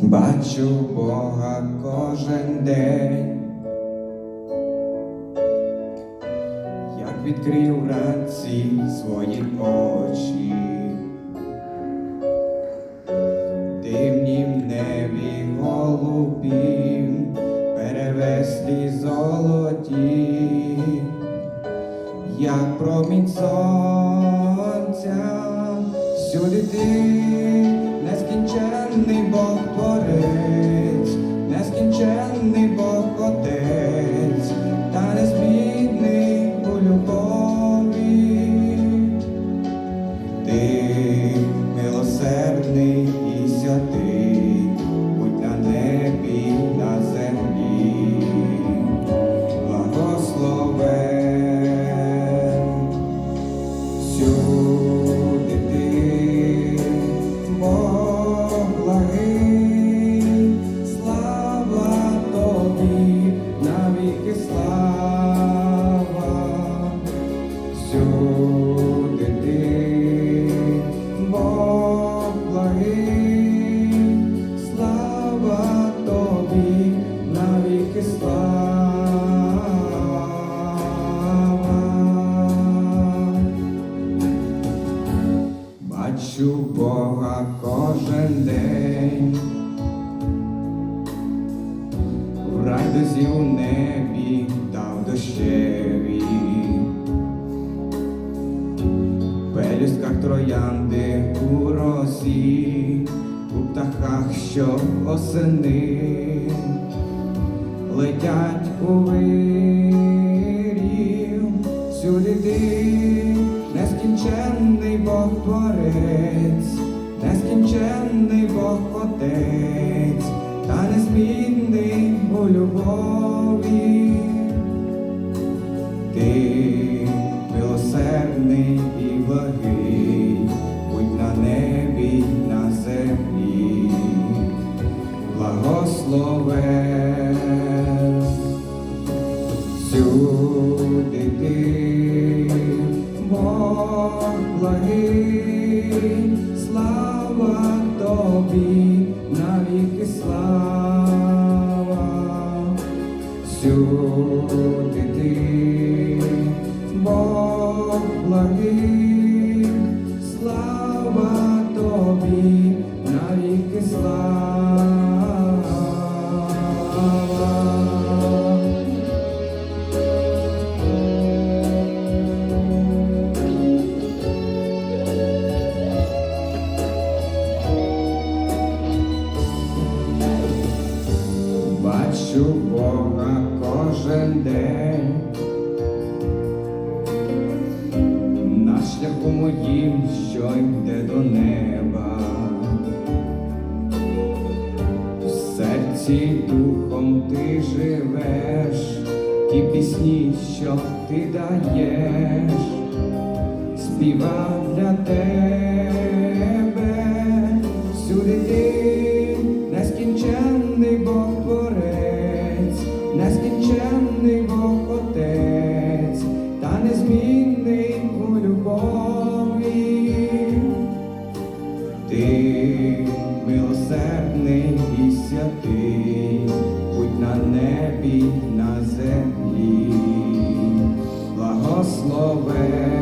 Бачу Бога кожен день, як відкрив вранці свої очі, дивні в небі голубів, перевеслі золоті, як промінь сонця, всюди ти нескінченний Бог творець, Всюди ти, слава тобі, навіки слава. Бачу Бога кожен день, радості у небі троянди у росі, у птахах, що осени летять у вирів, всюди ти нескінченний Бог творець, нескінченний Бог Отець, та незмінний у любові. Всюди ти, Бог благий, слава тобі, навіки слава. Всюди ти, Бога кожен день, на шляху моїм, що йде до неба, в серці духом ти живеш, ті пісні, що ти даєш, співав для тебе, небі, на землі, благословен.